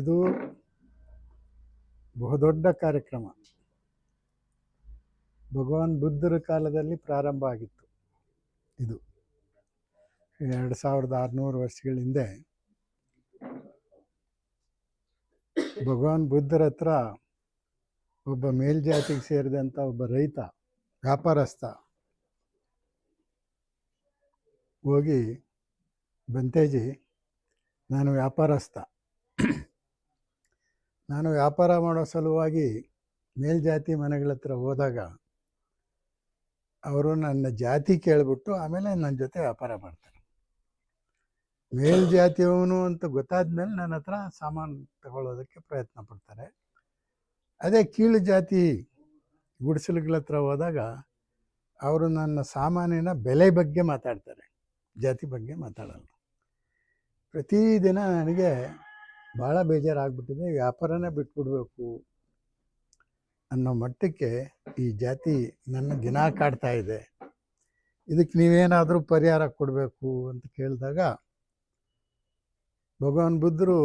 ಇದು ಬಹುದೊಡ್ಡ ಕಾರ್ಯಕ್ರಮ. ಭಗವಾನ್ ಬುದ್ಧರ ಕಾಲದಲ್ಲಿ ಪ್ರಾರಂಭ ಆಗಿತ್ತು ಇದು. ಎರಡು ಸಾವಿರದ ಆರುನೂರು ವರ್ಷಗಳ ಹಿಂದೆ ಭಗವಾನ್ ಬುದ್ಧರ ಹತ್ರ ಒಬ್ಬ ಮೇಲ್ಜಾತಿಗೆ ಸೇರಿದಂಥ ಒಬ್ಬ ರೈತ, ವ್ಯಾಪಾರಸ್ಥ ಹೋಗಿ ಬಂತೇಜಿ, ನಾನು ವ್ಯಾಪಾರಸ್ಥ. ನಾನು ವ್ಯಾಪಾರ ಮಾಡೋ ಸಲುವಾಗಿ ಮೇಲ್ಜಾತಿ ಮನೆಗಳ ಹತ್ರ ಹೋದಾಗ ಅವರು ನನ್ನ ಜಾತಿ ಕೇಳಿಬಿಟ್ಟು ಆಮೇಲೆ ನನ್ನ ಜೊತೆ ವ್ಯಾಪಾರ ಮಾಡ್ತಾರೆ. ಮೇಲ್ಜಾತಿಯವನು ಅಂತ ಗೊತ್ತಾದ್ಮೇಲೆ ನನ್ನ ಹತ್ರ ಸಾಮಾನು ತಗೊಳ್ಳೋದಕ್ಕೆ ಪ್ರಯತ್ನ ಪಡ್ತಾರೆ. ಅದೇ ಕೀಳು ಜಾತಿ ಗುಡಿಸಲುಗಳ ಹತ್ರ ಹೋದಾಗ ಅವರು ನನ್ನ ಸಾಮಾನಿನ ಬೆಲೆ ಬಗ್ಗೆ ಮಾತಾಡ್ತಾರೆ. ಜಾತಿ ಬಗ್ಗೆ ಮಾತಾಡಲ್ಲ. ಪ್ರತಿದಿನ ನನಗೆ ಭಾಳ ಬೇಜಾರಾಗ್ಬಿಟ್ಟಿದೆ. ವ್ಯಾಪಾರನೇ ಬಿಟ್ಬಿಡ್ಬೇಕು ಅನ್ನೋ ಮಟ್ಟಕ್ಕೆ ಈ ಜಾತಿ ನನ್ನ ದಿನ ಕಾಡ್ತಾ ಇದೆ. ಇದಕ್ಕೆ ನೀವೇನಾದರೂ ಪರಿಹಾರ ಕೊಡಬೇಕು ಅಂತ ಕೇಳಿದಾಗ ಭಗವಾನ್ ಬುದ್ಧರು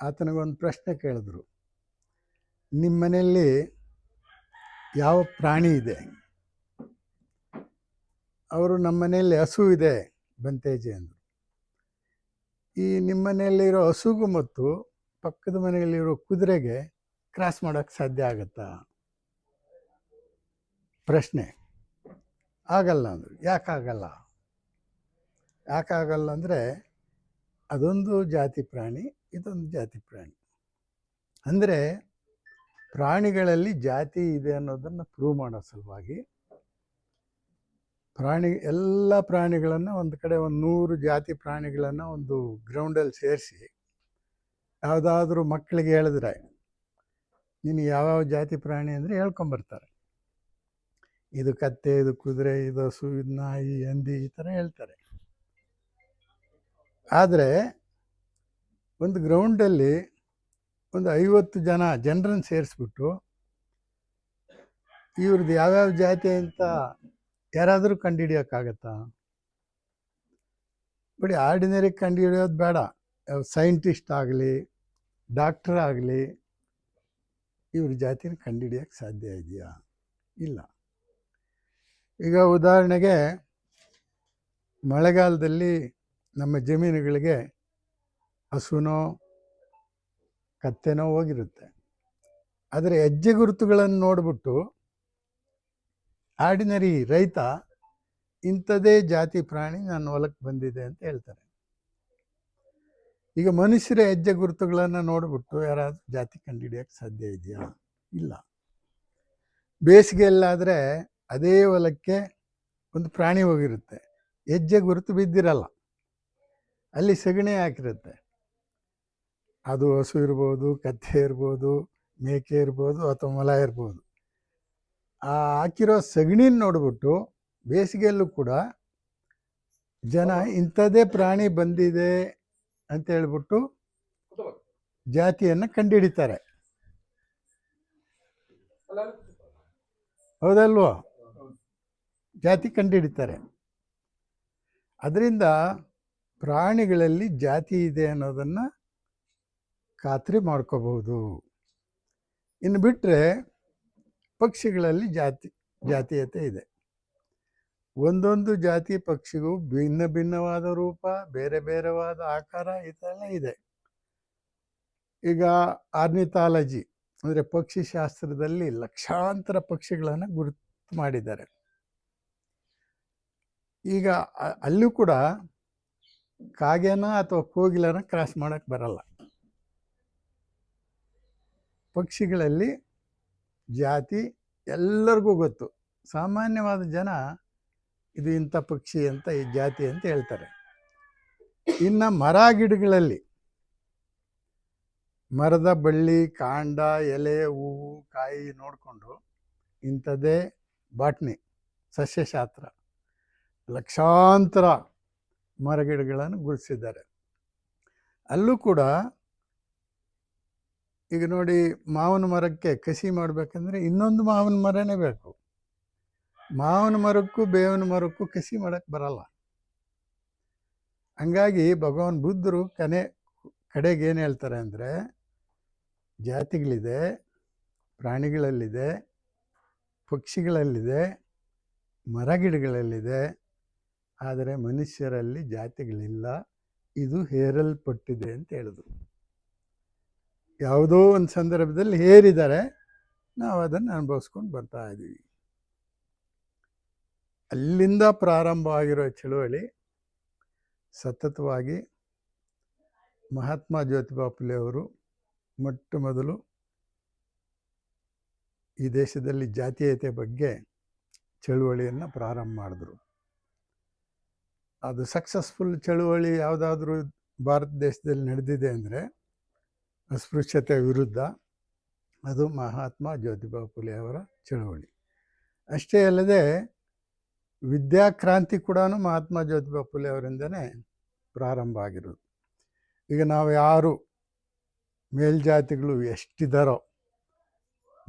ಆತನಿಗೊಂದು ಪ್ರಶ್ನೆ ಕೇಳಿದ್ರು. ನಿಮ್ಮ ಮನೆಯಲ್ಲಿ ಯಾವ ಪ್ರಾಣಿ ಇದೆ? ಅವರು ನಮ್ಮ ಮನೆಯಲ್ಲಿ ಹಸು ಇದೆ, ಬಂತೇಜಿ ಅಂದರು. ಈ ನಿಮ್ಮ ಮನೆಯಲ್ಲಿರೋ ಹಸುಗು ಮತ್ತು ಪಕ್ಕದ ಮನೆಯಲ್ಲಿರೋ ಕುದುರೆಗೆ ಕ್ರಾಸ್ ಮಾಡೋಕ್ಕೆ ಸಾಧ್ಯ ಆಗುತ್ತಾ? ಪ್ರಶ್ನೆ. ಆಗಲ್ಲ ಅಂದರು. ಯಾಕಾಗಲ್ಲ ಯಾಕಾಗಲ್ಲ ಅಂದರೆ ಅದೊಂದು ಜಾತಿ ಪ್ರಾಣಿ, ಇದೊಂದು ಜಾತಿ ಪ್ರಾಣಿ. ಅಂದರೆ ಪ್ರಾಣಿಗಳಲ್ಲಿ ಜಾತಿ ಇದೆ ಅನ್ನೋದನ್ನು ಪ್ರೂವ್ ಮಾಡೋ ಸಲುವಾಗಿ ಪ್ರಾಣಿ, ಎಲ್ಲ ಪ್ರಾಣಿಗಳನ್ನು ಒಂದು ಕಡೆ ಒಂದು ನೂರು ಜಾತಿ ಪ್ರಾಣಿಗಳನ್ನು ಒಂದು ಗ್ರೌಂಡಲ್ಲಿ ಸೇರಿಸಿ, ಯಾವುದಾದ್ರೂ ಮಕ್ಕಳಿಗೆ ಹೇಳಿದ್ರೆ, ನೀನು ಯಾವ್ಯಾವ ಜಾತಿ ಪ್ರಾಣಿ ಅಂದರೆ ಹೇಳ್ಕೊಂಬರ್ತಾರೆ. ಇದು ಕತ್ತೆ, ಇದು ಕುದುರೆ, ಇದು ಹಸು ಇದು ನಾಯಿ, ಹಂದಿ ಈ ಥರ ಹೇಳ್ತಾರೆ. ಆದರೆ ಒಂದು ಗ್ರೌಂಡಲ್ಲಿ ಒಂದು ಐವತ್ತು ಜನ ಜನರನ್ನು ಸೇರಿಸ್ಬಿಟ್ಟು ಇವ್ರದ್ದು ಯಾವ್ಯಾವ ಜಾತಿ ಅಂತ ಯಾರಾದರೂ ಕಂಡುಹಿಡಿಯೋಕ್ಕಾಗತ್ತಾ? ಬಿಡಿ ಆರ್ಡಿನರಿ ಕಂಡುಹಿಡಿಯೋದು ಬೇಡ. ಸೈಂಟಿಸ್ಟ್ ಆಗಲಿ, ಡಾಕ್ಟರ್ ಆಗಲಿ, ಇವ್ರ ಜಾತಿನ ಕಂಡುಹಿಡಿಯೋಕ್ಕೆ ಸಾಧ್ಯ ಇದೆಯಾ? ಇಲ್ಲ. ಈಗ ಉದಾಹರಣೆಗೆ, ಮಳೆಗಾಲದಲ್ಲಿ ನಮ್ಮ ಜಮೀನುಗಳಿಗೆ ಹಸುನೋ, ಕತ್ತೆನೋ ಹೋಗಿರುತ್ತೆ. ಆದರೆ ಹೆಜ್ಜೆ ಗುರುತುಗಳನ್ನು ನೋಡಿಬಿಟ್ಟು ಆರ್ಡಿನರಿ ರೈತ ಇಂಥದೇ ಜಾತಿ ಪ್ರಾಣಿ ನನ್ನ ಹೊಲಕ್ಕೆ ಬಂದಿದೆ ಅಂತ ಹೇಳ್ತಾರೆ. ಈಗ ಮನುಷ್ಯರ ಹೆಜ್ಜೆ ಗುರುತುಗಳನ್ನು ನೋಡಿಬಿಟ್ಟು ಯಾರಾದರೂ ಜಾತಿ ಕಂಡುಹಿಡಿಯೋಕ್ಕೆ ಸಾಧ್ಯ ಇದೆಯಾ? ಇಲ್ಲ. ಬೇಸಿಗೆಯಲ್ಲಾದರೆ ಅದೇ ಹೊಲಕ್ಕೆ ಒಂದು ಪ್ರಾಣಿ ಹೋಗಿರುತ್ತೆ. ಹೆಜ್ಜೆ ಗುರುತು ಬಿದ್ದಿರಲ್ಲ. ಅಲ್ಲಿ ಸಗಣಿ ಹಾಕಿರುತ್ತೆ. ಅದು ಹಸು ಇರ್ಬೋದು, ಕತ್ತೆ ಇರ್ಬೋದು, ಮೇಕೆ ಇರ್ಬೋದು ಅಥವಾ ಮೊಲ ಇರ್ಬೋದು. ಆ ಹಾಕಿರೋ ಸಗಣಿನ ನೋಡ್ಬಿಟ್ಟು ಬೇಸಿಗೆಯಲ್ಲೂ ಕೂಡ ಜನ ಇಂಥದ್ದೇ ಪ್ರಾಣಿ ಬಂದಿದೆ ಅಂತ ಹೇಳ್ಬಿಟ್ಟು ಜಾತಿಯನ್ನು ಕಂಡುಹಿಡಿತಾರೆ ಹೌದಲ್ವೋ? ಜಾತಿ ಕಂಡುಹಿಡಿತಾರೆ ಅದರಿಂದ ಪ್ರಾಣಿಗಳಲ್ಲಿ ಜಾತಿ ಇದೆ ಅನ್ನೋದನ್ನು ಖಾತ್ರಿ ಮಾಡ್ಕೋಬಹುದು. ಇನ್ನು ಬಿಟ್ಟರೆ ಪಕ್ಷಿಗಳಲ್ಲಿ ಜಾತಿ, ಜಾತೀಯತೆ ಇದೆ. ಒಂದೊಂದು ಜಾತಿ ಪಕ್ಷಿಗೂ ಭಿನ್ನ ಭಿನ್ನವಾದ ರೂಪ, ಬೇರೆ ಬೇರೆವಾದ ಆಕಾರ ಇದೆಲ್ಲ ಇದೆ. ಈಗ ಆರ್ನಿಥಾಲಜಿ ಅಂದರೆ ಪಕ್ಷಿ ಶಾಸ್ತ್ರದಲ್ಲಿ ಲಕ್ಷಾಂತರ ಪಕ್ಷಿಗಳನ್ನು ಗುರುತು ಮಾಡಿದ್ದಾರೆ. ಈಗ ಅಲ್ಲೂ ಕೂಡ ಕಾಗೆನ ಅಥವಾ ಕೋಗಿಲನ ಕ್ರಾಸ್ ಮಾಡೋಕ್ಕೆ ಬರಲ್ಲ. ಪಕ್ಷಿಗಳಲ್ಲಿ ಜಾತಿ ಎಲ್ಲರಿಗೂ ಗೊತ್ತು. ಸಾಮಾನ್ಯವಾದ ಜನ ಇದು ಇಂಥ ಪಕ್ಷಿ ಅಂತ, ಈ ಜಾತಿ ಅಂತ ಹೇಳ್ತಾರೆ. ಇನ್ನು ಮರ ಗಿಡಗಳಲ್ಲಿ ಮರದ ಬಳ್ಳಿ, ಕಾಂಡ, ಎಲೆ, ಹೂವು, ಕಾಯಿ ನೋಡಿಕೊಂಡು ಇಂಥದ್ದೇ ಬಾಟ್ನಿ, ಸಸ್ಯಶಾಸ್ತ್ರ. ಲಕ್ಷಾಂತರ ಮರಗಿಡಗಳನ್ನು ಗುರುತಿಸಿದ್ದಾರೆ. ಅಲ್ಲೂ ಕೂಡ ಈಗ ನೋಡಿ ಮಾವಿನ ಮರಕ್ಕೆ ಕಸಿ ಮಾಡಬೇಕಂದ್ರೆ ಇನ್ನೊಂದು ಮಾವಿನ ಮರನೇ ಬೇಕು. ಮಾವಿನ ಮರಕ್ಕೂ ಬೇವಿನ ಮರಕ್ಕೂ ಕಸಿ ಮಾಡಕ್ಕೆ ಬರಲ್ಲ. ಹಂಗಾಗಿ ಭಗವಾನ್ ಬುದ್ಧರು ಕನೆ ಕಡೆಗೆ ಏನು ಹೇಳ್ತಾರೆ ಅಂದರೆ ಜಾತಿಗಳಿದೆ, ಪ್ರಾಣಿಗಳಲ್ಲಿದೆ, ಪಕ್ಷಿಗಳಲ್ಲಿದೆ, ಮರಗಿಡಗಳಲ್ಲಿದೆ, ಆದರೆ ಮನುಷ್ಯರಲ್ಲಿ ಜಾತಿಗಳಿಲ್ಲ, ಇದು ಹೇರಲ್ಪಟ್ಟಿದೆ ಅಂತ ಹೇಳಿದ್ರು ಯಾವುದೋ ಒಂದು ಸಂದರ್ಭದಲ್ಲಿ ಹೇರಿದ್ದಾರೆ ನಾವು ಅದನ್ನು ಅನುಭವಿಸ್ಕೊಂಡು ಬರ್ತಾ ಇದ್ದೀವಿ. ಅಲ್ಲಿಂದ ಪ್ರಾರಂಭ ಆಗಿರೋ ಚಳುವಳಿ ಸತತವಾಗಿ ಮಹಾತ್ಮ ಜ್ಯೋತಿಬಾ ಫುಲೆ ಅವರು ಮೊಟ್ಟ ಮೊದಲು ಈ ದೇಶದಲ್ಲಿ ಜಾತೀಯತೆ ಬಗ್ಗೆ ಚಳುವಳಿಯನ್ನು ಪ್ರಾರಂಭ ಮಾಡಿದ್ರು. ಅದು ಸಕ್ಸಸ್ಫುಲ್ ಚಳುವಳಿ ಯಾವುದಾದ್ರೂ ಭಾರತ ದೇಶದಲ್ಲಿ ನಡೆದಿದೆ ಅಂದರೆ ಅಸ್ಪೃಶ್ಯತೆ ವಿರುದ್ಧ ಅದು ಮಹಾತ್ಮ ಜ್ಯೋತಿಬಾ ಫುಲೆ ಅವರ ಚಳುವಳಿ. ಅಷ್ಟೇ ಅಲ್ಲದೆ ವಿದ್ಯಾಕ್ರಾಂತಿ ಕೂಡ ಮಹಾತ್ಮ ಜ್ಯೋತಿಬಾ ಫುಲೆ ಅವರಿಂದನೇ ಪ್ರಾರಂಭ ಆಗಿರೋದು. ಈಗ ನಾವು ಯಾರು ಮೇಲ್ಜಾತಿಗಳು ಎಷ್ಟಿದ್ದಾರೋ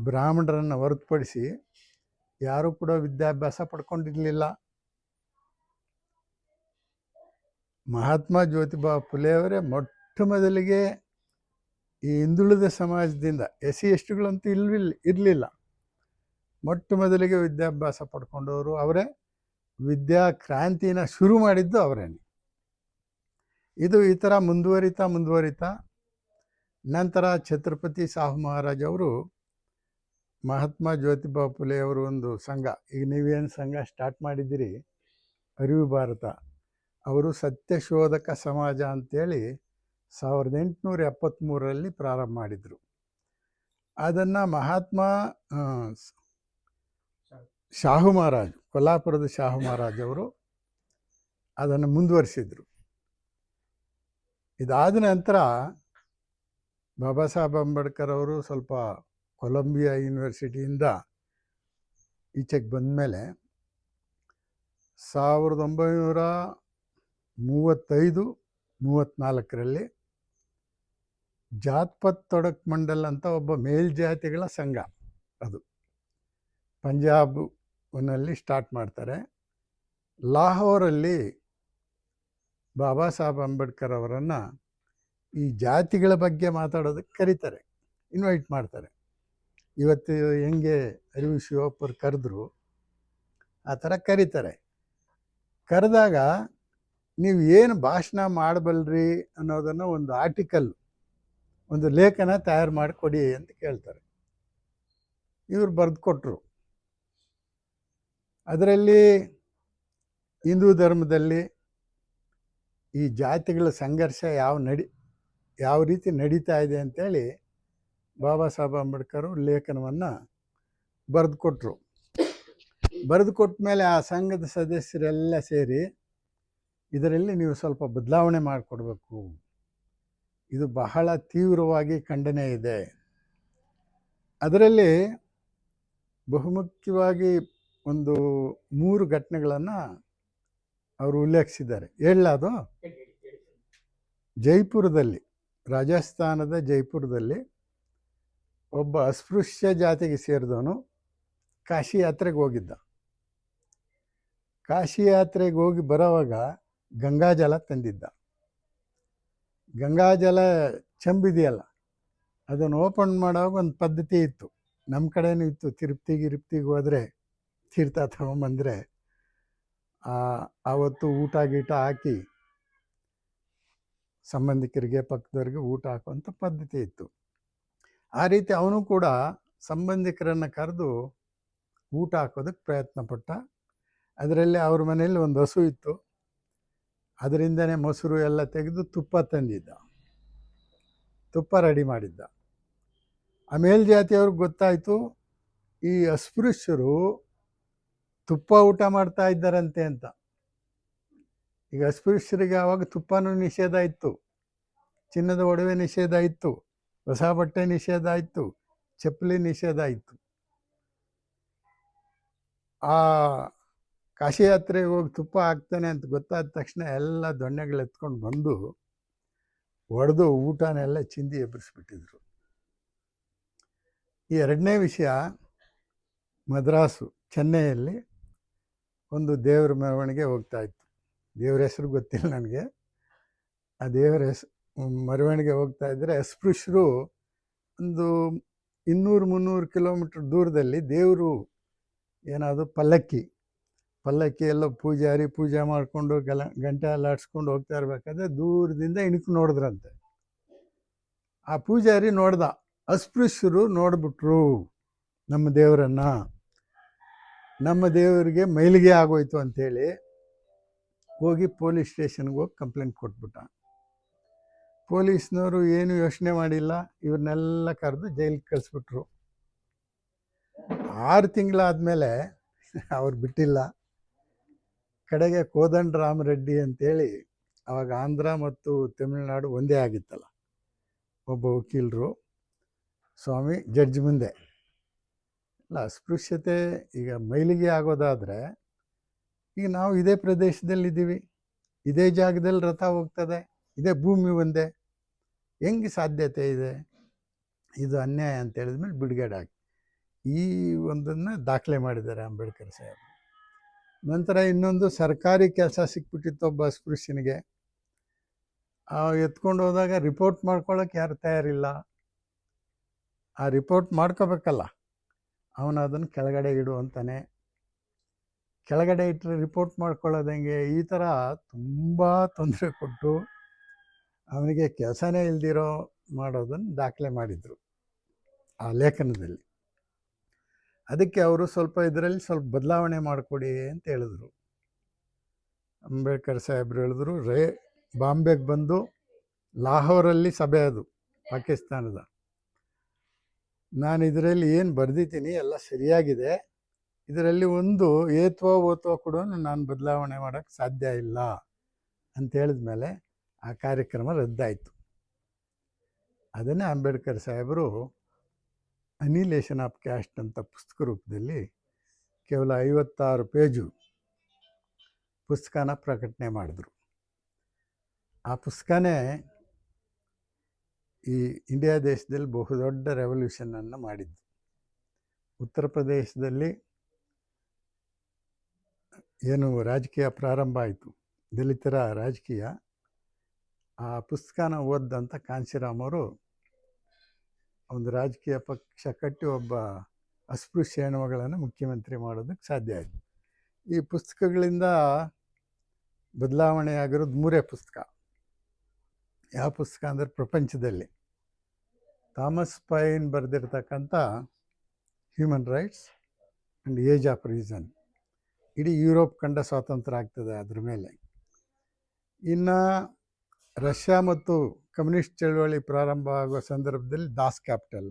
ಬ್ರಾಹ್ಮಣರನ್ನು ಹೊರತುಪಡಿಸಿ ಯಾರೂ ಕೂಡ ವಿದ್ಯಾಭ್ಯಾಸ ಪಡ್ಕೊಂಡಿರಲಿಲ್ಲ. ಮಹಾತ್ಮ ಜ್ಯೋತಿಬಾ ಫುಲೆ ಅವರೇ ಮೊಟ್ಟ ಮೊದಲಿಗೆ ಈ ಹಿಂದುಳಿದ ಸಮಾಜದಿಂದ ಎಸ್ ಸಿ ಎಷ್ಟುಗಳಂತೂ ಇಲ್ವಿಲ್ಲ ಇರಲಿಲ್ಲ. ಮೊಟ್ಟ ಮೊದಲಿಗೆ ವಿದ್ಯಾಭ್ಯಾಸ ಪಡ್ಕೊಂಡವರು ಅವರೇ. ವಿದ್ಯಾ ಕ್ರಾಂತಿನ ಶುರು ಮಾಡಿದ್ದು ಅವರೇನೆ ಇದು ಈ ಥರ ಮುಂದುವರಿತಾ ಮುಂದುವರಿತಾ. ನಂತರ ಛತ್ರಪತಿ ಸಾಹು ಮಹಾರಾಜ್ ಅವರು ಮಹಾತ್ಮ ಜ್ಯೋತಿಬಾ ಫುಲೆ ಅವರು ಒಂದು ಸಂಘ. ಈಗ ನೀವೇನು ಸಂಘ ಸ್ಟಾರ್ಟ್ ಮಾಡಿದ್ದೀರಿ? ಅರಿವು ಭಾರತ. ಅವರು ಸತ್ಯಶೋಧಕ ಸಮಾಜ ಅಂತೇಳಿ ಸಾವಿರದ ಎಂಟುನೂರ ಎಪ್ಪತ್ತ್ಮೂರರಲ್ಲಿ ಪ್ರಾರಂಭ ಮಾಡಿದರು. ಅದನ್ನು ಮಹಾತ್ಮ ಶಾಹು ಮಹಾರಾಜ್ ಕೊಲ್ಲಾಪುರದ ಶಾಹು ಮಹಾರಾಜ್ ಅವರು ಅದನ್ನು ಮುಂದುವರಿಸಿದರು. ಇದಾದ ನಂತರ ಬಾಬಾ ಸಾಹೇಬ್ ಅಂಬೇಡ್ಕರ್ ಅವರು ಸ್ವಲ್ಪ ಕೊಲಂಬಿಯಾ ಯೂನಿವರ್ಸಿಟಿಯಿಂದ ಈಚೆಗೆ ಬಂದಮೇಲೆ ಸಾವಿರದ ಒಂಬೈನೂರ ಮೂವತ್ತೈದು ಮೂವತ್ತ್ನಾಲ್ಕರಲ್ಲಿ ಜಾತ್ಪತ್ ತೊಡಕ್ ಮಂಡಲ್ ಅಂತ ಒಬ್ಬ ಮೇಲ್ಜಾತಿಗಳ ಸಂಘ ಅದು. ಪಂಜಾಬ್ನಲ್ಲಿ ಸ್ಟಾರ್ಟ್ ಮಾಡ್ತಾರೆ. ಲಾಹೋರಲ್ಲಿ ಬಾಬಾ ಸಾಹೇಬ್ ಅಂಬೇಡ್ಕರ್ ಅವರನ್ನು ಈ ಜಾತಿಗಳ ಬಗ್ಗೆ ಮಾತಾಡೋದಕ್ಕೆ ಕರೀತಾರೆ, ಇನ್ವೈಟ್ ಮಾಡ್ತಾರೆ. ಇವತ್ತು ಹೆಂಗೆ ಅರಿವು ಶಿವಪ್ಪರು ಕರೆದ್ರು, ಆ ಥರ ಕರೀತಾರೆ. ಕರೆದಾಗ ನೀವು ಏನು ಭಾಷಣ ಮಾಡಬಲ್ರಿ ಅನ್ನೋದನ್ನು ಒಂದು ಆರ್ಟಿಕಲ್ ಒಂದು ಲೇಖನ ತಯಾರು ಮಾಡಿ ಕೊಡಿ ಅಂತ ಕೇಳ್ತಾರೆ. ಇವರು ಬರೆದು ಕೊಟ್ಟರು ಅದರಲ್ಲಿ ಹಿಂದೂ ಧರ್ಮದಲ್ಲಿ ಈ ಜಾತಿಗಳ ಸಂಘರ್ಷ ಯಾವ ನಡಿ, ಯಾವ ರೀತಿ ನಡೀತಾ ಇದೆ ಅಂತೇಳಿ ಬಾಬಾ ಸಾಹೇಬ್ ಅಂಬೇಡ್ಕರ್ ಲೇಖನವನ್ನು ಬರೆದು ಕೊಟ್ಟರು ಬರೆದು ಕೊಟ್ಟ ಮೇಲೆ ಆ ಸಂಘದ ಸದಸ್ಯರೆಲ್ಲ ಸೇರಿ ಇದರಲ್ಲಿ ನೀವು ಸ್ವಲ್ಪ ಬದಲಾವಣೆ ಮಾಡಿಕೊಡ್ಬೇಕು. ಇದು ಬಹಳ ತೀವ್ರವಾಗಿ ಖಂಡನೆ ಇದೆ. ಅದರಲ್ಲಿ ಬಹುಮುಖ್ಯವಾಗಿ ಒಂದು ಮೂರು ಘಟನೆಗಳನ್ನು ಅವರು ಉಲ್ಲೇಖಿಸಿದ್ದಾರೆ. ಹೇಳಲಾದು ಜೈಪುರದಲ್ಲಿ, ರಾಜಸ್ಥಾನದ ಜೈಪುರದಲ್ಲಿ ಒಬ್ಬ ಅಸ್ಪೃಶ್ಯ ಜಾತಿಗೆ ಸೇರಿದವನು ಕಾಶಿ ಯಾತ್ರೆಗೆ ಹೋಗಿದ್ದ. ಕಾಶಿ ಯಾತ್ರೆಗೆ ಹೋಗಿ ಬರೋವಾಗ ಗಂಗಾಜಲ ತಂದಿದ್ದ. ಗಂಗಾಜಲ ಚೆಂಬಿದೆಯಲ್ಲ, ಅದನ್ನು ಓಪನ್ ಮಾಡೋವಾಗ ಒಂದು ಪದ್ಧತಿ ಇತ್ತು. ನಮ್ಮ ಕಡೆಯೂ ಇತ್ತು, ತಿರುಪ್ತಿ ಗಿರುಪ್ತಿಗೆ ಹೋದರೆ ತೀರ್ಥ ತಗೊಂಬಂದರೆ ಆವತ್ತು ಊಟ ಗೀಟ ಹಾಕಿ ಸಂಬಂಧಿಕರಿಗೆ, ಪಕ್ಕದವ್ರಿಗೆ ಊಟ ಹಾಕುವಂಥ ಪದ್ಧತಿ ಇತ್ತು. ಆ ರೀತಿ ಅವನು ಕೂಡ ಸಂಬಂಧಿಕರನ್ನು ಕರೆದು ಊಟ ಹಾಕೋದಕ್ಕೆ ಪ್ರಯತ್ನ ಪಟ್ಟ ಅದರಲ್ಲಿ ಅವ್ರ ಮನೆಯಲ್ಲಿ ಒಂದು ಹಸು ಇತ್ತು. ಅದರಿಂದನೇ ಮೊಸರು ಎಲ್ಲ ತೆಗೆದು ತುಪ್ಪ ತಂದಿದ್ದ. ತುಪ್ಪ ರೆಡಿ ಮಾಡಿದ್ದ. ಆ ಮೇಲ್ಜಾತಿಯವ್ರಿಗೆ ಗೊತ್ತಾಯಿತು, ಈ ಅಸ್ಪೃಶ್ಯರು ತುಪ್ಪ ಊಟ ಮಾಡ್ತಾ ಇದ್ದಾರಂತೆ ಅಂತ. ಈಗ ಅಸ್ಪೃಶ್ಯರಿಗೆ ಆವಾಗ ತುಪ್ಪನೂ ನಿಷೇಧ ಇತ್ತು. ಚಿನ್ನದ ಒಡವೆ ನಿಷೇಧ ಇತ್ತು. ಹೊಸ ಬಟ್ಟೆ ನಿಷೇಧ ಇತ್ತು. ಚಪ್ಪಲಿ ನಿಷೇಧ ಇತ್ತು. ಆ ಕಾಶಿ ಯಾತ್ರೆಗೆ ಹೋಗಿ ತುಪ್ಪ ಹಾಕ್ತಾನೆ ಅಂತ ಗೊತ್ತಾದ ತಕ್ಷಣ ಎಲ್ಲ ದೊಣ್ಣೆಗಳು ಎತ್ಕೊಂಡು ಬಂದು ಒಡೆದು ಊಟನೆಲ್ಲ ಚಿಂದಿ ಎಬ್ಬರಿಸ್ಬಿಟ್ಟಿದ್ರು ಈ ಎರಡನೇ ವಿಷಯ ಮದ್ರಾಸು, ಚೆನ್ನೈಯಲ್ಲಿ ಒಂದು ದೇವರ ಮೆರವಣಿಗೆ ಹೋಗ್ತಾ ಇತ್ತು. ದೇವ್ರ ಹೆಸರು ಗೊತ್ತಿಲ್ಲ ನನಗೆ. ಆ ದೇವರ ಹೆಸರು ಮೆರವಣಿಗೆ ಹೋಗ್ತಾ ಇದ್ದರೆ ಅಸ್ಪೃಶ್ಯರು ಒಂದು ಇನ್ನೂರು ಮುನ್ನೂರು ಕಿಲೋಮೀಟ್ರ್ ದೂರದಲ್ಲಿ ದೇವರು ಏನಾದರೂ ಪಲ್ಲಕ್ಕಿ ಪಲ್ಲಕ್ಕಿ ಎಲ್ಲ ಪೂಜಾರಿ ಪೂಜೆ ಮಾಡಿಕೊಂಡು ಗಲ, ಗಂಟೆ ಎಲ್ಲ ಆಡ್ಸ್ಕೊಂಡು ಹೋಗ್ತಾ ಇರಬೇಕಾದ್ರೆ ದೂರದಿಂದ ಇಣುಕು ನೋಡಿದ್ರಂತೆ. ಆ ಪೂಜಾರಿ ನೋಡ್ದ, ಅಸ್ಪೃಶ್ಯರು ನೋಡ್ಬಿಟ್ರು ನಮ್ಮ ದೇವರನ್ನ. ನಮ್ಮ ದೇವರಿಗೆ ಮೈಲಿಗೆ ಆಗೋಯ್ತು ಅಂಥೇಳಿ ಹೋಗಿ ಪೊಲೀಸ್ ಸ್ಟೇಷನ್ಗೆ ಹೋಗಿ ಕಂಪ್ಲೇಂಟ್ ಕೊಟ್ಬಿಟ್ಟ. ಪೊಲೀಸ್ನವರು ಏನು ಯೋಚನೆ ಮಾಡಿಲ್ಲ, ಇವ್ರನ್ನೆಲ್ಲ ಕರೆದು ಜೈಲಿಗೆ ಕಳಿಸ್ಬಿಟ್ರು. ಆರು ತಿಂಗಳಾದಮೇಲೆ ಅವ್ರು ಬಿಟ್ಟಿಲ್ಲ. ಕಡೆಗೆ ಕೋದಂಡ ರಾಮರೆಡ್ಡಿ ಅಂತೇಳಿ ಅವಾಗ ಆಂಧ್ರ ಮತ್ತು ತಮಿಳುನಾಡು ಒಂದೇ ಆಗಿತ್ತಲ್ಲ. ಒಬ್ಬ ವಕೀಲರು, ಸ್ವಾಮಿ, ಜಡ್ಜ್ ಮುಂದೆ. ಅಲ್ಲ, ಅಸ್ಪೃಶ್ಯತೆ ಈಗ ಮೈಲಿಗೆ ಆಗೋದಾದರೆ ಈಗ ನಾವು ಇದೇ ಪ್ರದೇಶದಲ್ಲಿದ್ದೀವಿ. ಇದೇ ಜಾಗದಲ್ಲಿ ರಥ ಹೋಗ್ತದೆ. ಇದೇ ಭೂಮಿ ಒಂದೇ. ಹೆಂಗೆ ಸಾಧ್ಯತೆ ಇದೆ? ಇದು ಅನ್ಯಾಯ ಅಂತ ಹೇಳಿದ್ಮೇಲೆ ಬಿಡುಗಡೆ ಆಗಿ ಈ ಒಂದನ್ನು ದಾಖಲೆ ಮಾಡಿದ್ದಾರೆ ಅಂಬೇಡ್ಕರ್ ಸಾಹೇಬ್ ನಂತರ ಇನ್ನೊಂದು ಸರ್ಕಾರಿ ಕೆಲಸ ಸಿಕ್ಬಿಟ್ಟಿತ್ತು ಒಬ್ಬ ಅಸ್ಪೃಶ್ಯನಿಗೆ ಎತ್ಕೊಂಡು ಹೋದಾಗ ರಿಪೋರ್ಟ್ ಮಾಡ್ಕೊಳ್ಳೋಕೆ ಯಾರು ತಯಾರಿಲ್ಲ. ಆ ರಿಪೋರ್ಟ್ ಮಾಡ್ಕೋಬೇಕಲ್ಲ. ಅವನು ಅದನ್ನು ಕೆಳಗಡೆ ಇಡು ಅಂತಾನೆ. ಕೆಳಗಡೆ ಇಟ್ಟರೆ ರಿಪೋರ್ಟ್ ಮಾಡ್ಕೊಳ್ಳೋದಂಗೆ ಈ ಥರ ತುಂಬ ತೊಂದರೆ ಕೊಟ್ಟು ಅವನಿಗೆ ಕೆಲಸನೇ ಇಲ್ದಿರೋ ಮಾಡೋದನ್ನು ದಾಖಲೆ ಮಾಡಿದರು. ಆ ಲೇಖನದಲ್ಲಿ. ಅದಕ್ಕೆ ಅವರು ಸ್ವಲ್ಪ ಇದರಲ್ಲಿ ಸ್ವಲ್ಪ ಬದಲಾವಣೆ ಮಾಡಿಕೊಡಿ ಅಂತ ಹೇಳಿದ್ರು. ಅಂಬೇಡ್ಕರ್ ಸಾಹೇಬ್ರು ಹೇಳಿದ್ರು, ರೇ, ಬಾಂಬೆಗೆ ಬಂದು ಲಾಹೋರಲ್ಲಿ ಸಭೆ ಅದು, ಪಾಕಿಸ್ತಾನದ. ನಾನು ಇದರಲ್ಲಿ ಏನು ಬರೆದಿದ್ದೀನಿ ಎಲ್ಲ ಸರಿಯಾಗಿದೆ. ಇದರಲ್ಲಿ ಒಂದು ಏತ್ವ ಓತ್ವ ಕೂಡ ನಾನು ಬದಲಾವಣೆ ಮಾಡೋಕ್ಕೆ ಸಾಧ್ಯ ಇಲ್ಲ. ಅಂತ ಹೇಳಿದ ಮೇಲೆ ಆ ಕಾರ್ಯಕ್ರಮ ರದ್ದಾಯಿತು. ಅದನ್ನೇ ಅಂಬೇಡ್ಕರ್ ಸಾಹೇಬರು ಅನಿಲೇಷನ್ ಆಫ್ ಕ್ಯಾಸ್ಟ್ ಅಂತ ಪುಸ್ತಕ ರೂಪದಲ್ಲಿ ಕೇವಲ ಐವತ್ತಾರು ಪೇಜು ಪುಸ್ತಕನ ಪ್ರಕಟಣೆ ಮಾಡಿದ್ರು. ಆ ಪುಸ್ತಕನೇ ಈ ಇಂಡಿಯಾ ದೇಶದಲ್ಲಿ ಬಹುದೊಡ್ಡ ರೆವಲ್ಯೂಷನನ್ನು ಮಾಡಿದ್ದು. ಉತ್ತರ ಪ್ರದೇಶದಲ್ಲಿ ಏನು ರಾಜಕೀಯ ಪ್ರಾರಂಭ ಆಯಿತು. ದಲಿತರ ರಾಜಕೀಯ. ಆ ಪುಸ್ತಕನ ಓದ್ದಂಥ ಕಾಂಚಿರಾಮ್ ಅವರು ಒಂದು ರಾಜಕೀಯ ಪಕ್ಷ ಕಟ್ಟಿ ಒಬ್ಬ ಅಸ್ಪೃಶ್ಯ ಹೆಣ್ಮಗಳನ್ನು ಮುಖ್ಯಮಂತ್ರಿ ಮಾಡೋದಕ್ಕೆ ಸಾಧ್ಯ ಆಯಿತು. ಈ ಪುಸ್ತಕಗಳಿಂದ ಬದಲಾವಣೆ ಆಗಿರೋದು ಮೂರೇ ಪುಸ್ತಕ. ಯಾವ ಪುಸ್ತಕ ಅಂದರೆ ಪ್ರಪಂಚದಲ್ಲಿ. Thomas Paine ಬರೆದಿರ್ತಕ್ಕಂಥ human rights and age of reason. ಇಡೀ ಯುರೋಪ್ ಕಂಡ ಸ್ವಾತಂತ್ರ್ಯ ಆಗ್ತದೆ ಅದ್ರ ಮೇಲೆ. ಇನ್ನು ರಷ್ಯಾ ಮತ್ತು ಕಮ್ಯುನಿಸ್ಟ್ ಚಳವಳಿ ಪ್ರಾರಂಭ ಆಗುವ ಸಂದರ್ಭದಲ್ಲಿ ದಾಸ್ ಕ್ಯಾಪಿಟಲ್.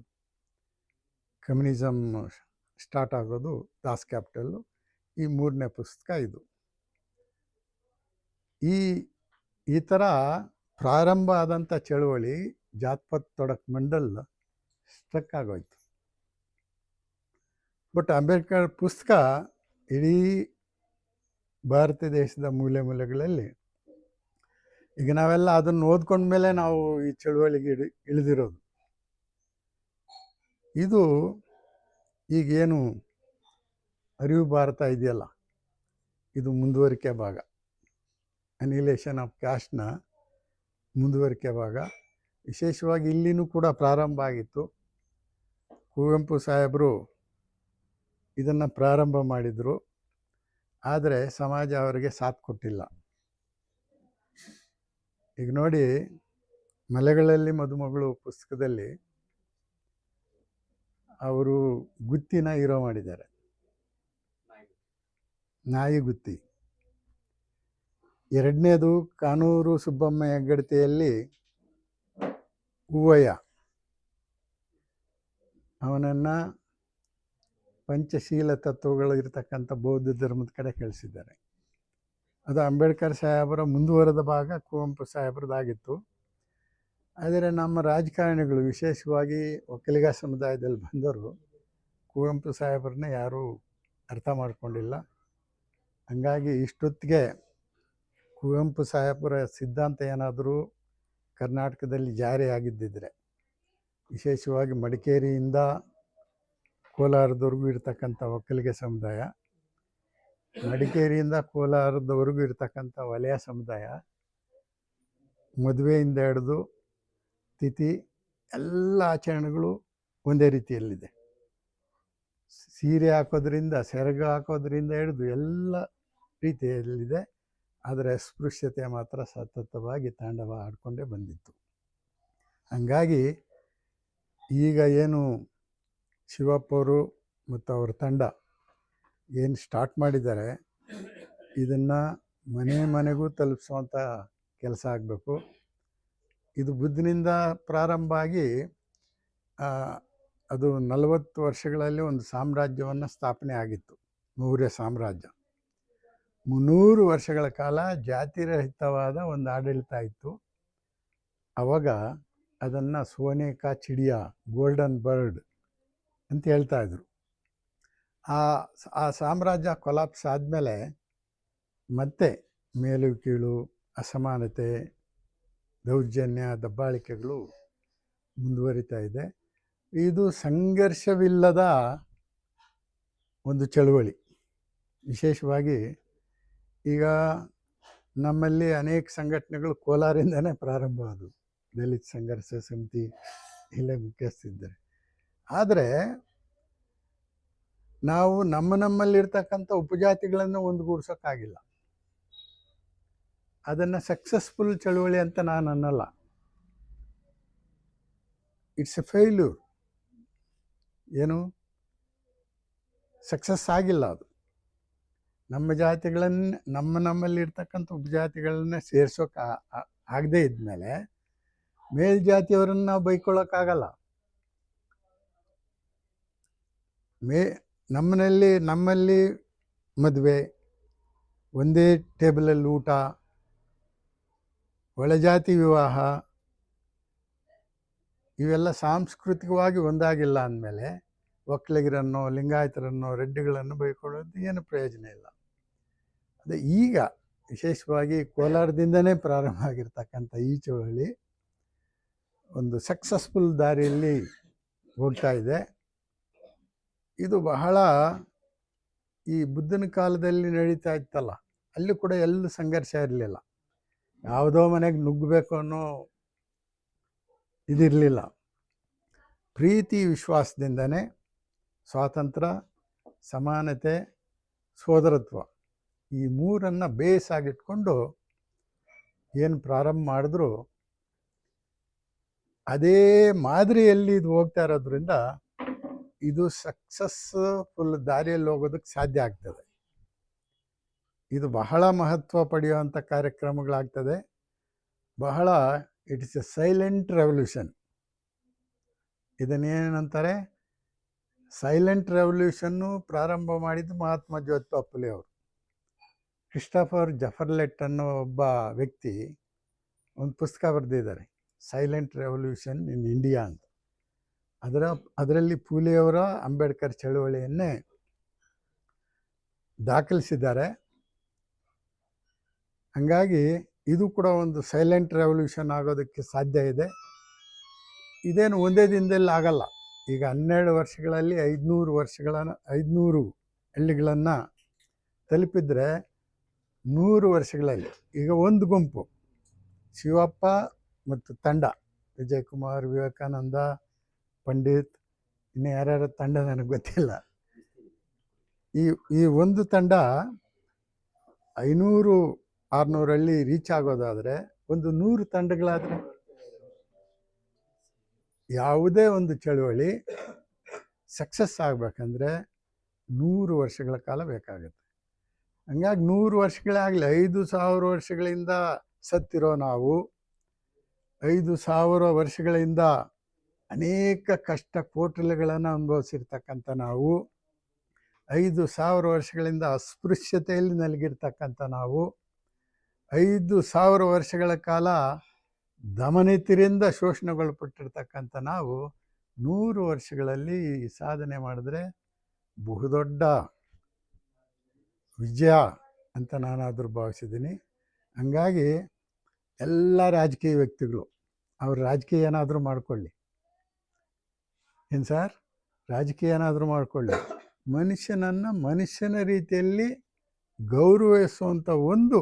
ಕಮ್ಯುನಿಸಮ್ ಸ್ಟಾರ್ಟ್ ಆಗೋದು ದಾಸ್ ಕ್ಯಾಪಿಟಲ್ಲು ಈ ಮೂರನೇ ಪುಸ್ತಕ ಇದು. ಈ ಈ ಥರ ಪ್ರಾರಂಭ ಆದಂಥ ಚಳುವಳಿ ಜಾತ್ಪತ್ ತೊಡಕ್ ಮಂಡಲ್ ಸ್ಟ್ರಕ್ ಆಗೋಯ್ತು. ಬಟ್ ಅಂಬೇಡ್ಕರ್ ಪುಸ್ತಕ ಇಡೀ ಭಾರತ ದೇಶದ ಮೂಲೆ ಮೂಲೆಗಳಲ್ಲಿ ಈಗ ನಾವೆಲ್ಲ ಅದನ್ನು ಓದ್ಕೊಂಡ್ಮೇಲೆ ನಾವು ಈ ಚಳುವಳಿಗೆ ಇಳಿ, ಇಳಿದಿರೋದು. ಇದು ಈಗೇನು ಅರಿವು ಭಾರತ ಇದೆಯಲ್ಲ, ಇದು ಮುಂದುವರಿಕೆ ಭಾಗ. ಅನಿಲೇಷನ್ ಆಫ್ ಕ್ಯಾಸ್ಟ್ನ ಮುಂದುವರಿಕೆ ಭಾಗ. ವಿಶೇಷವಾಗಿ ಇಲ್ಲಿನೂ ಕೂಡ ಪ್ರಾರಂಭ ಆಗಿತ್ತು. ಕುವೆಂಪು ಸಾಹೇಬರು ಇದನ್ನು ಪ್ರಾರಂಭ ಮಾಡಿದರು. ಆದರೆ ಸಮಾಜ ಅವರಿಗೆ ಸಾಥ್ ಕೊಟ್ಟಿಲ್ಲ. ಈಗ ನೋಡಿ, ಮಲೆಗಳಲ್ಲಿ ಮದುಮಗಳು ಪುಸ್ತಕದಲ್ಲಿ ಅವರು ಗುತ್ತಿನ ಹೀರೋ ಮಾಡಿದ್ದಾರೆ. ನಾಯಿ ಗುತ್ತಿ. ಎರಡನೇದು ಕಾನೂರು ಸುಬ್ಬಮ್ಮ ಹೆಗ್ಗಡತಿಯಲ್ಲಿ ಹೂವಯ್ಯ. ಅವನನ್ನು ಪಂಚಶೀಲ ತತ್ವಗಳು ಇರತಕ್ಕಂಥ ಬೌದ್ಧ ಧರ್ಮದ ಕಡೆ ಕಳಿಸಿದ್ದಾರೆ. ಅದು ಅಂಬೇಡ್ಕರ್ ಸಾಹೇಬರ ಮುಂದುವರೆದ ಭಾಗ ಕುವೆಂಪು ಸಾಹೇಬ್ರದ್ದಾಗಿತ್ತು. ಆದರೆ ನಮ್ಮ ರಾಜಕಾರಣಿಗಳು, ವಿಶೇಷವಾಗಿ ಒಕ್ಕಲಿಗ ಸಮುದಾಯದಲ್ಲಿ ಬಂದರು ಕುವೆಂಪು ಸಾಹೇಬರನ್ನ ಯಾರೂ ಅರ್ಥ ಮಾಡಿಕೊಂಡಿಲ್ಲ. ಹಂಗಾಗಿ ಇಷ್ಟೊತ್ತಿಗೆ ಕುವೆಂಪು ಸಾಹೇಬರ ಸಿದ್ಧಾಂತ ಏನಾದರೂ ಕರ್ನಾಟಕದಲ್ಲಿ ಜಾರಿಯಾಗಿದ್ದಿದ್ರೆ ವಿಶೇಷವಾಗಿ ಮಡಿಕೇರಿಯಿಂದ ಕೋಲಾರದವರೆಗೂ ಇರ್ತಕ್ಕಂಥ ಒಕ್ಕಲಿಗ ಸಮುದಾಯ ಮಡಿಕೇರಿಯಿಂದ ಕೋಲಾರದವರೆಗೂ ಇರತಕ್ಕಂಥ ವಲಯ ಸಮುದಾಯ, ಮದುವೆಯಿಂದ ಹಿಡಿದು ತಿಥಿ, ಎಲ್ಲ ಆಚರಣೆಗಳು ಒಂದೇ ರೀತಿಯಲ್ಲಿದೆ. ಸೀರೆ ಹಾಕೋದ್ರಿಂದ, ಸೆರಗ ಹಾಕೋದ್ರಿಂದ ಹಿಡಿದು ಎಲ್ಲ ರೀತಿಯಲ್ಲಿದೆ. ಆದರೆ ಅಸ್ಪೃಶ್ಯತೆ ಮಾತ್ರ ಸತತವಾಗಿ ತಾಂಡವ ಆಡಿಕೊಂಡೇ ಬಂದಿತ್ತು. ಹಂಗಾಗಿ ಈಗ ಏನು ಶಿವಪ್ಪವರು ಮತ್ತು ಅವರ ತಂಡ ಏನು ಸ್ಟಾರ್ಟ್ ಮಾಡಿದ್ದಾರೆ, ಇದನ್ನು ಮನೆ ಮನೆಗೂ ತಲುಪಿಸುವಂಥ ಕೆಲಸ ಆಗಬೇಕು. ಇದು ಬುದ್ಧನಿಂದ ಪ್ರಾರಂಭ ಆಗಿ ಅದು ನಲವತ್ತು ವರ್ಷಗಳಲ್ಲಿ ಒಂದು ಸಾಮ್ರಾಜ್ಯವನ್ನು ಸ್ಥಾಪನೆ ಆಗಿತ್ತು, ಮೌರ್ಯ ಸಾಮ್ರಾಜ್ಯ. ಮುನ್ನೂರು ವರ್ಷಗಳ ಕಾಲ ಜಾತಿರಹಿತವಾದ ಒಂದು ಆಡಳಿತ ಇತ್ತು. ಆವಾಗ ಅದನ್ನು ಸೋನೇಕಾ ಚಿಡಿಯಾ ಗೋಲ್ಡನ್ ಬರ್ಡ್ ಅಂತ ಹೇಳ್ತಾ ಇದ್ರು. ಆ ಆ ಸಾಮ್ರಾಜ್ಯ ಕೊಲಾಪ್ಸ್ ಆದಮೇಲೆ ಮತ್ತೆ ಮೇಲು ಕೀಳು, ಅಸಮಾನತೆ, ದೌರ್ಜನ್ಯ, ದಬ್ಬಾಳಿಕೆಗಳು ಮುಂದುವರಿತಾ ಇದೆ. ಇದು ಸಂಘರ್ಷವಿಲ್ಲದ ಒಂದು ಚಳುವಳಿ. ವಿಶೇಷವಾಗಿ ಈಗ ನಮ್ಮಲ್ಲಿ ಅನೇಕ ಸಂಘಟನೆಗಳು ಕೋಲಾರಿಂದನೇ ಪ್ರಾರಂಭ ಆದವು. ದಲಿತ ಸಂಘರ್ಷ ಸಮಿತಿ, ಇಲ್ಲೇ ಮುಖ್ಯಸ್ಥಿದ್ದಾರೆ ಆದರೆ ನಾವು ನಮ್ಮ ನಮ್ಮಲ್ಲಿರ್ತಕ್ಕಂಥ ಉಪಜಾತಿಗಳನ್ನು ಒಂದುಗೂಡ್ಸೋಕ್ಕಾಗಿಲ್ಲ. ಅದನ್ನು ಸಕ್ಸಸ್ಫುಲ್ ಚಳುವಳಿ ಅಂತ ನಾನು ಅನ್ನಲ್ಲ. ಇಟ್ಸ್ ಎ ಫೇಲ್ಯೂರ್ ಏನು? ಸಕ್ಸಸ್ ಆಗಿಲ್ಲ ಅದು. ನಮ್ಮ ಜಾತಿಗಳನ್ನೇ ನಮ್ಮ ನಮ್ಮಲ್ಲಿರ್ತಕ್ಕಂಥ ಉಪಜಾತಿಗಳನ್ನ ಸೇರ್ಸೋಕೆ ಆಗದೇ ಇದ್ಮೇಲೆ ಮೇಲ್ಜಾತಿಯವರನ್ನು ನಾವು ಬೈಕೊಳ್ಳೋಕ್ಕಾಗಲ್ಲ. ಮೇ ನಮ್ಮನಲ್ಲಿ ನಮ್ಮಲ್ಲಿ ಮದುವೆ, ಒಂದೇ ಟೇಬಲಲ್ಲಿ ಊಟ, ಒಳಜಾತಿ ವಿವಾಹ, ಇವೆಲ್ಲ ಸಾಂಸ್ಕೃತಿಕವಾಗಿ ಒಂದಾಗಿಲ್ಲ ಅಂದಮೇಲೆ ಒಕ್ಕಲಿಗರನ್ನು, ಲಿಂಗಾಯತರನ್ನು, ರೆಡ್ಡಿಗಳನ್ನು ಬೈಕೊಳ್ಳೋದು ಏನು ಪ್ರಯೋಜನ ಇಲ್ಲ. ಅದೇ ಈಗ ವಿಶೇಷವಾಗಿ ಕೋಲಾರದಿಂದನೇ ಪ್ರಾರಂಭ ಆಗಿರ್ತಕ್ಕಂಥ ಈ ಚಳುವಳಿ ಒಂದು ಸಕ್ಸಸ್ಫುಲ್ ದಾರಿಯಲ್ಲಿ ಹೋಗ್ತಾ ಇದೆ. ಇದು ಬಹಳ ಈ ಬುದ್ಧನ ಕಾಲದಲ್ಲಿ ನಡೀತಾ ಇತ್ತಲ್ಲ, ಅಲ್ಲಿ ಕೂಡ ಎಲ್ಲೂ ಸಂಘರ್ಷ ಇರಲಿಲ್ಲ. ಯಾವುದೋ ಮನೆಗೆ ನುಗ್ಗಬೇಕು ಅನ್ನೋ ಇದಿರಲಿಲ್ಲ. ಪ್ರೀತಿ ವಿಶ್ವಾಸದಿಂದನೇ ಸ್ವಾತಂತ್ರ್ಯ, ಸಮಾನತೆ, ಸೋದರತ್ವ ಈ ಮೂರನ್ನು ಬೇಸಾಗಿಟ್ಕೊಂಡು ಏನು ಪ್ರಾರಂಭ ಮಾಡಿದ್ರು, ಅದೇ ಮಾದರಿಯಲ್ಲಿ ಇದು ಹೋಗ್ತಾ ಇರೋದ್ರಿಂದ ಇದು ಸಕ್ಸಸ್ಫುಲ್ ದಾರಿಯಲ್ಲಿ ಹೋಗೋದಕ್ಕೆ ಸಾಧ್ಯ ಆಗ್ತದೆ. ಇದು ಬಹಳ ಮಹತ್ವ ಪಡೆಯುವಂಥ ಕಾರ್ಯಕ್ರಮಗಳಾಗ್ತದೆ. ಬಹಳ it is a silent revolution ಇದನ್ನೇನಂತಾರೆ? Silent ರೆವಲ್ಯೂಷನ್ನು ಪ್ರಾರಂಭ ಮಾಡಿದ್ದು ಮಹಾತ್ಮ ಜ್ಯೋತಿಬಾ ಫುಲೆ ಅವರು. ಕ್ರಿಸ್ಟಫರ್ ಜಫರ್ಲೆಟ್ ಅನ್ನೋ ಒಬ್ಬ ವ್ಯಕ್ತಿ ಒಂದು ಪುಸ್ತಕ ಬರೆದಿದ್ದಾರೆ. ಸೈಲೆಂಟ್ ರೆವಲ್ಯೂಷನ್ ಇನ್ ಇಂಡಿಯಾ ಅಂತ. ಅದರ, ಅದರಲ್ಲಿ ಪೂಲೆಯವರ ಅಂಬೇಡ್ಕರ್ ಚಳುವಳಿಯನ್ನೇ ದಾಖಲಿಸಿದ್ದಾರೆ. ಹಂಗಾಗಿ ಇದು ಕೂಡ ಒಂದು ಸೈಲೆಂಟ್ ರೆವಲ್ಯೂಷನ್ ಆಗೋದಕ್ಕೆ ಸಾಧ್ಯ ಇದೆ. ಇದೇನು ಒಂದೇ ದಿನದಲ್ಲಿ ಆಗಲ್ಲ. ಈಗ ಹನ್ನೆರಡು ವರ್ಷಗಳಲ್ಲಿ ಐದುನೂರು ವರ್ಷಗಳನ್ನು, ಐದುನೂರು ಹಳ್ಳಿಗಳನ್ನು ತಲುಪಿದರೆ ನೂರು ವರ್ಷಗಳಲ್ಲಿ, ಈಗ ಒಂದು ಗುಂಪು ಶಿವಪ್ಪ ಮತ್ತು ತಂಡ, ವಿಜಯಕುಮಾರ್, ವಿವೇಕಾನಂದ ಪಂಡಿತ್ ಇನ್ನು ಯಾರ್ಯಾರ ತಂಡ ನನಗೆ ಗೊತ್ತಿಲ್ಲ. ಈ ಈ ಒಂದು ತಂಡ ಐನೂರು ಆರುನೂರು ಹಳ್ಳಿ ರೀಚ್ ಆಗೋದಾದರೆ ಒಂದು ನೂರು ತಂಡಗಳಾದರೆ? ಯಾವುದೇ ಒಂದು ಚಳುವಳಿ ಸಕ್ಸಸ್ ಆಗಬೇಕಂದ್ರೆ ನೂರು ವರ್ಷಗಳ ಕಾಲ ಬೇಕಾಗುತ್ತೆ. ಹಂಗಾಗಿ ನೂರು ವರ್ಷಗಳೇ ಆಗಲಿ ಐದು ಸಾವಿರ ವರ್ಷಗಳಿಂದ ಸತ್ತಿರೋ ನಾವು ಐದು ಸಾವಿರ ವರ್ಷಗಳಿಂದ ಅನೇಕ ಕಷ್ಟ ಕೋಟಲೆಗಳನ್ನು ಅನುಭವಿಸಿರ್ತಕ್ಕಂಥ ನಾವು, ಐದು ಸಾವಿರ ವರ್ಷಗಳಿಂದ ಅಸ್ಪೃಶ್ಯತೆಯಲ್ಲಿ ನಲಗಿರ್ತಕ್ಕಂಥ ನಾವು, ಐದು ಸಾವಿರ ವರ್ಷಗಳ ಕಾಲ ದಮನಿತಿರಿಂದ ಶೋಷಣೆಗೊಳಪಟ್ಟಿರ್ತಕ್ಕಂಥ ನಾವು, ನೂರು ವರ್ಷಗಳಲ್ಲಿ ಈ ಸಾಧನೆ ಮಾಡಿದ್ರೆ ಬಹುದೊಡ್ಡ ವಿಜಯ ಅಂತ ನಾನಾದರೂ ಭಾವಿಸಿದ್ದೀನಿ. ಹಂಗಾಗಿ ಎಲ್ಲ ರಾಜಕೀಯ ವ್ಯಕ್ತಿಗಳು, ಅವ್ರ ರಾಜಕೀಯ ಏನಾದರೂ ಮಾಡ್ಕೊಳ್ಳಿ. ಏನು ಸರ್? ರಾಜಕೀಯ ಏನಾದರೂ ಮಾಡ್ಕೊಳ್ಳಿ. ಮನುಷ್ಯನನ್ನು ಮನುಷ್ಯನ ರೀತಿಯಲ್ಲಿ ಗೌರವಿಸುವಂಥ ಒಂದು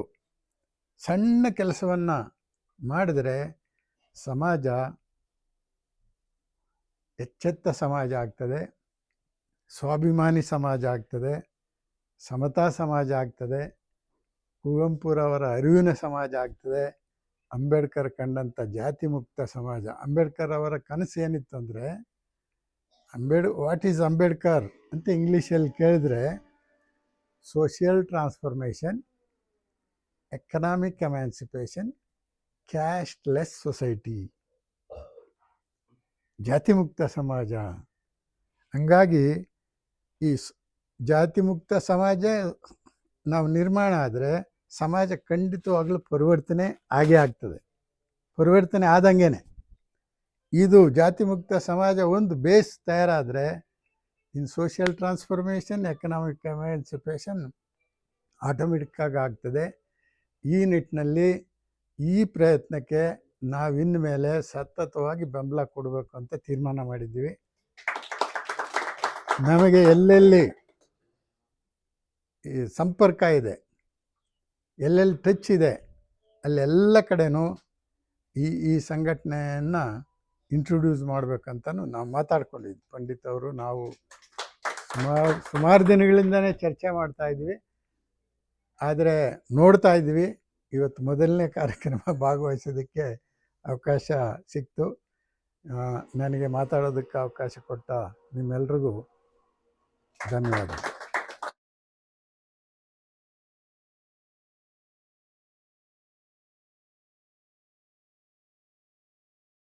ಸಣ್ಣ ಕೆಲಸವನ್ನು ಮಾಡಿದರೆ ಸಮಾಜ ಎಚ್ಚೆತ್ತ ಸಮಾಜ ಆಗ್ತದೆ, ಸ್ವಾಭಿಮಾನಿ ಸಮಾಜ ಆಗ್ತದೆ, ಸಮತಾ ಸಮಾಜ ಆಗ್ತದೆ ಕುವೆಂಪುರವರ ಅರಿವಿನ ಸಮಾಜ ಆಗ್ತದೆ, ಅಂಬೇಡ್ಕರ್ ಕಂಡಂಥ ಜಾತಿ ಮುಕ್ತ ಸಮಾಜ. ಅಂಬೇಡ್ಕರ್ ಅವರ ಕನಸು ಏನಿತ್ತು ಅಂದರೆ ಅಂಬೇಡ್ ವಾಟ್ ಈಸ್ ಅಂಬೇಡ್ಕರ್ ಅಂತ ಇಂಗ್ಲೀಷಲ್ಲಿ ಕೇಳಿದ್ರೆ social transformation economic emancipation cashless society ಜಾತಿ ಮುಕ್ತ ಸಮಾಜ. ಹಂಗಾಗಿ ಈ ಜಾತಿ ಮುಕ್ತ ಸಮಾಜ ನಾವು ನಿರ್ಮಾಣ ಆದರೆ ಸಮಾಜ ಖಂಡಿತವಾಗಲೂ ಪರಿವರ್ತನೆ ಆಗೇ ಆಗ್ತದೆ. ಪರಿವರ್ತನೆ ಆದಂಗೆನೆ. ಇದು ಜಾತಿ ಮುಕ್ತ ಸಮಾಜ ಒಂದು base ತಯಾರಾದರೆ in social transformation, economic emancipation ಆಟೋಮೆಟಿಕ್ಕಾಗಿ ಆಗ್ತದೆ. ಈ ನಿಟ್ಟಿನಲ್ಲಿ ಈ ಪ್ರಯತ್ನಕ್ಕೆ ನಾವಿನ್ನ ಮೇಲೆ ಸತತವಾಗಿ ಬೆಂಬಲ ಕೊಡಬೇಕು ಅಂತ ತೀರ್ಮಾನ ಮಾಡಿದ್ದೀವಿ. ನಮಗೆ ಎಲ್ಲೆಲ್ಲಿ ಈ ಸಂಪರ್ಕ ಇದೆ, ಎಲ್ಲೆಲ್ಲಿ ಟಚ್ ಇದೆ, ಅಲ್ಲೆಲ್ಲ ಕಡೆನೂ ಈ ಈ ಸಂಘಟನೆಯನ್ನು ಇಂಟ್ರೊಡ್ಯೂಸ್ ಮಾಡಬೇಕಂತನೂ ನಾವು ಮಾತಾಡ್ಕೊಂಡಿದ್ವಿ. ಪಂಡಿತ್ ಅವರು, ನಾವು ಸುಮಾರು ಸುಮಾರು ದಿನಗಳಿಂದನೇ ಚರ್ಚೆ ಮಾಡ್ತಾ ಇದ್ವಿ. ಆದರೆ ನೋಡ್ತಾ ಇದ್ವಿ ಇವತ್ತು ಮೊದಲನೇ ಕಾರ್ಯಕ್ರಮ ಭಾಗವಹಿಸೋದಕ್ಕೆ ಅವಕಾಶ ಸಿಕ್ತು. ನನಗೆ ಮಾತಾಡೋದಕ್ಕೆ ಅವಕಾಶ ಕೊಟ್ಟ ನಿಮ್ಮೆಲ್ರಿಗೂ ಧನ್ಯವಾದ